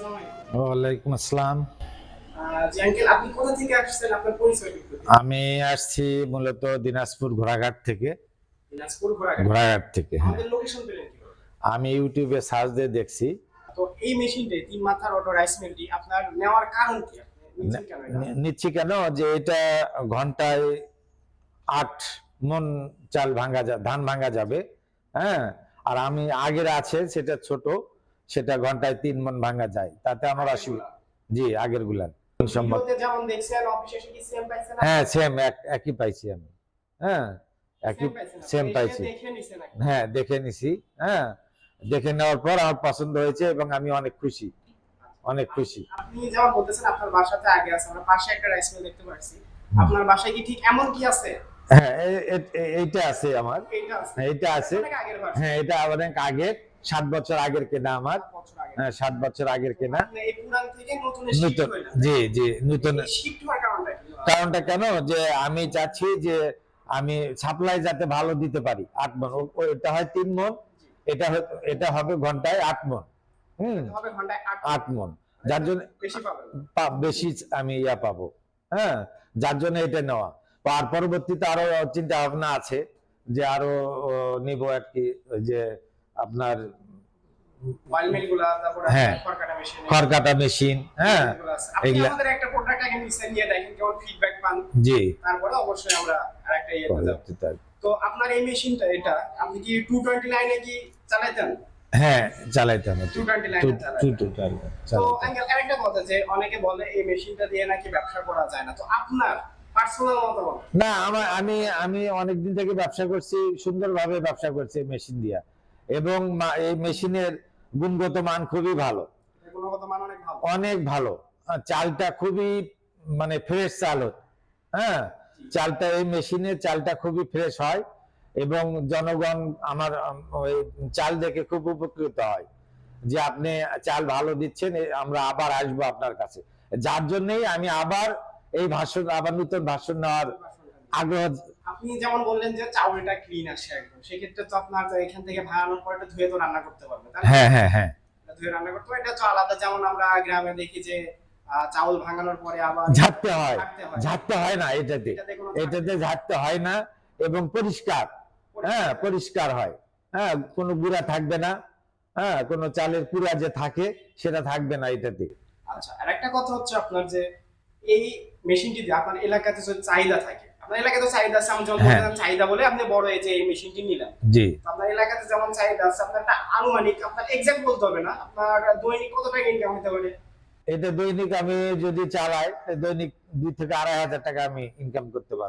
ওয়ালাইকুম আসসালাম। আহ, জি আঙ্কেল আপনি কোথা থেকে আসছেন? আপনার পরিচয় আমি আসছি মূলত দিনাজপুর ঘোড়াঘাট থেকে। দিনাজপুর ঘোড়াঘাট। ঘোড়াঘাট থেকে হ্যাঁ। লোকেশন পেলেন আমি ইউটিউবে সার্চ দিয়ে দেখছি। তো এই মেশিনটি তিন মাথার অটো রাইস মিলটি আপনার নেওয়ার কারণ কি? আপনি নিচ্ছেন কেন এটা? নি- নিচ্ছি কেন? যে এটা ঘন্টায় আট মন চাল ভাঙা যা ধান ভাঙা যাবে হ্যাঁ। আর আমি আগের আছে সেটা ছোট। সেটা ঘন্টায় তিন মন ভাঙা যায়। তাতে আমার আসি জি আগের গুলান হ্যাঁ সেম একই পাইছি আমি। হ্যাঁ একই? সেম পাইছি। হ্যাঁ দেখে নিছি। হ্যাঁ দেখে নেওয়ার পর আমার পছন্দ হয়েছে এবং আমি অনেক খুশি। অনেক খুশি। আপনি যেমন বলতেছেন আপনার বাসাতে আগে আছে। আমরা পাশে একটা রাইস মিল দেখতে পাচ্ছি আপনার বাসায় কি ঠিক এমন কি আছে? হ্যাঁ এইটা আছে আমার। এইটা আছে। বাসা। হ্যাঁ এটা অনেক আগের। সাত বছর আগের কেনা আমার। সাত বছর আগে হ্যাঁ আগের কেনা। থেকে নতুন জি জি নতুন কারণটা কেন? যে আমি চাচ্ছি যে আমি সাপ্লাই যাতে ভালো দিতে পারি। আট মন। এটা হয় তিন মন। এটা এটা হবে ঘন্টায় আট মন। হুম। আট মন। যার জন্য বেশি আমি ইয়া পাবো। হ্যাঁ যার জন্য এটা নেওয়া। আর পরবর্তীতে আরও চিন্তা ভাবনা আছে যে আরও নিব আর কি যে আপনার অয়েল মিলগুলা তারপরে হ্যাঁ। খড়কাটা মেশিন হ্যাঁ এগুলা- আমাদের একটা প্রোডাক্ট আগে নিচে নিয়ে দেখেন কেমন ফিডব্যাক পান। জি। তারপরে অবশ্যই আমরা আরেকটা ইয়েতে তো আপনার এই মেশিনটা এটা আপনি কি 220 লাইনে কি চালাইতেন? হ্যাঁ চালাইতাম টু টু চালাইতেন তো আঙ্কেল আরেকটা কথা যে অনেকে বলে এই মেশিনটা দিয়ে নাকি ব্যবসা করা যায় না। তো আপনার না আমার আমি আমি অনেকদিন থেকে ব্যবসা করছি সুন্দরভাবে ব্যবসা করছি মেশিন দিয়া। এবং এই মেশিনের গুণগত মান খুবই ভালো। অনেক ভালো। চালটা খুবই মানে ফ্রেশ চাল হ্যাঁ? চালটা এই মেশিনের চালটা খুবই ফ্রেশ হয় এবং জনগণ আমার ওই চাল দেখে খুব উপকৃত হয় যে আপনি চাল ভালো দিচ্ছেন আমরা আবার আসব আপনার কাছে। যার জন্যই আমি আবার এই ভাষণ আবার নতুন ভাষণ নেওয়ার আগ্রহ আপনি যেমন বললেন যে চাউলটা ক্লিন আসে একদম সেক্ষেত্রে তো আপনার এখান থেকে পর ধুয়ে তো রান্না করতে পারবে হ্যাঁ হ্যাঁ হ্যাঁ। ধুয়ে রান্না করতে পারবে এটা তো আলাদা যেমন আমরা গ্রামে দেখি যে চাউল ভাঙানোর পরে আবার ঝাড়তে হয়। ঝাড়তে হয়। না এটাতে। এটাতে ঝাড়তে হয় না। এবং পরিষ্কার। হ্যাঁ পরিষ্কার হয়। হ্যাঁ কোনো গুড়া থাকবে না। হ্যাঁ কোনো চালের কুড়া যে থাকে সেটা থাকবে না এটাতে। আচ্ছা আর একটা কথা হচ্ছে আপনার যে এই মেশিনটি দিয়ে আপনার এলাকাতে যদি চাহিদা থাকে আপনার তো চাহিদা আছে আমি হ্যাঁ। চাহিদা বলে আপনি বড় যে এই মেশিনটি নিলেন। জি। আপনার এলাকাতে যেমন চাহিদা আছে আপনার একটা আনুমানিক আপনার এক্সাক্ট বলতে হবে না আপনার দৈনিক কত টাকা ইনকাম হতে পারে? এটা দৈনিক আমি যদি চালাই দৈনিক দুই থেকে আড়াই হাজার টাকা আমি ইনকাম করতে পারব।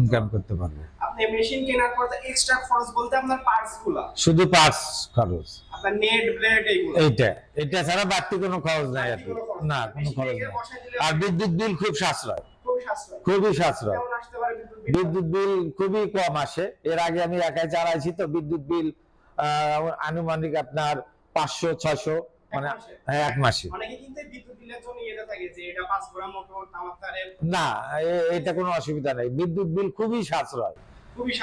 ইনকাম করতে পারব। আপনি মেশিন কেনার পর এক্সট্রা খরচ বলতে আপনার পার্টসগুলা শুধু পাঁচ খরচ। আপনার নেট ব্লেড এইগুলো। এইটা এটা ছাড়া বাড়তি কোনো খরচ নাই না। কোনো খরচ নাই। আর বিদ্যুৎ বিল খুব সাশ্রয়। খুবই সাশ্রয়। বিদ্যুৎ বিল? খুবই কম আসে। এর আগে আমি একাই চালাইছি তো বিদ্যুৎ বিল আনুমানিক আপনার পাঁচশো ছয়শো মানে এক মাসে? হ্যাঁ, এক মাসে। না এটা কোনো অসুবিধা নেই। বিদ্যুৎ বিল খুবই সাশ্রয়।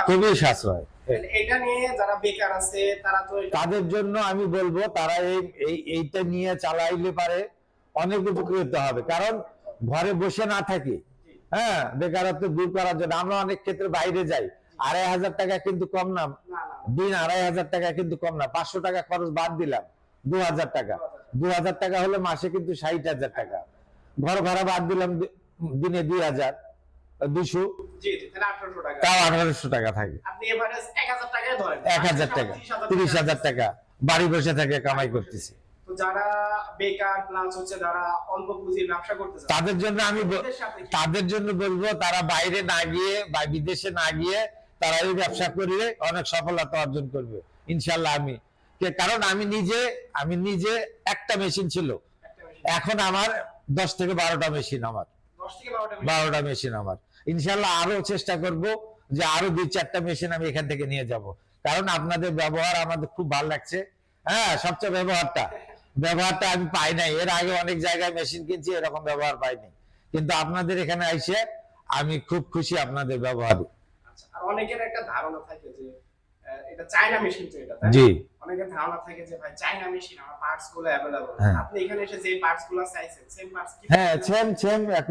খুবই সাশ্রয়। এটা নিয়ে যারা বেকার আছে তারা তো তাদের জন্য আমি বলব তারা এই- এইটা নিয়ে চালাইলে পারে অনেক উপকৃত হবে। কারণ ঘরে বসে না থাকি। হ্যাঁ বেকারত্ব দূর করার জন্য আমরা অনেক ক্ষেত্রে বাইরে যাই। আড়াই হাজার টাকা কিন্তু কম না। দিন আড়াই হাজার টাকা কিন্তু কম না। পাঁচশো টাকা খরচ বাদ দিলাম দু হাজার টাকা। দু হাজার টাকা হলে মাসে কিন্তু ষাট হাজার টাকা। ঘর ভাড়া বাদ দিলাম দিনে দুই হাজার দুশো তাও আঠারোশো টাকা থাকে। এক হাজার টাকা তিরিশ হাজার টাকা। বাড়ি বসে থেকে কামাই করতেছি। যারা বেকার প্লাস হচ্ছে যারা অল্প পুঁজির ব্যবসা করতে তাদের জন্য আমি তাদের জন্য বলব তারা বাইরে না গিয়ে বা বিদেশে না গিয়ে তারা এই ব্যবসা করলে অনেক সফলতা অর্জন করবে ইনশাল্লাহ আমি। কারণ আমি নিজে আমি নিজে একটা মেশিন ছিল। এখন আমার দশ থেকে বারোটা মেশিন আমার। বারোটা মেশিন আমার। ইনশাল্লাহ আরও চেষ্টা করব যে আরও দুই চারটা মেশিন আমি এখান থেকে নিয়ে যাব। কারণ আপনাদের ব্যবহার আমাদের খুব ভালো লাগছে। হ্যাঁ সবচেয়ে ব্যবহারটা। ব্যবহারটা আমি পাই নাই। এর আগে অনেক জায়গায় মেশিন কিনছি এরকম ব্যবহার পাইনি। কিন্তু আপনাদের এখানে আইসে আমি খুব খুশি আপনাদের ব্যবহারে। আচ্ছা, অনেকের একটা ধারণা থাকে যে এটা চায়না মেশিন তো এটা জি। অনেকের ধারণা থাকে যে ভাই চায়না মেশিন আমার পার্টসগুলো অ্যাভেলেবল হ্যাঁ। আপনি এখানে এসে যে পার্টসগুলো চাইছেন সেম পার্টস কি হ্যাঁ সেম সেম হ্যাঁ।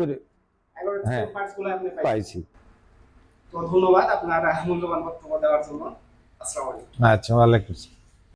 সেম পার্টসগুলো আপনি পাইছি। তো ধন্যবাদ আপনার মূল্যবান বক্তব্য দেওয়ার জন্য। আসসালামু আলাইকুম। আচ্ছা।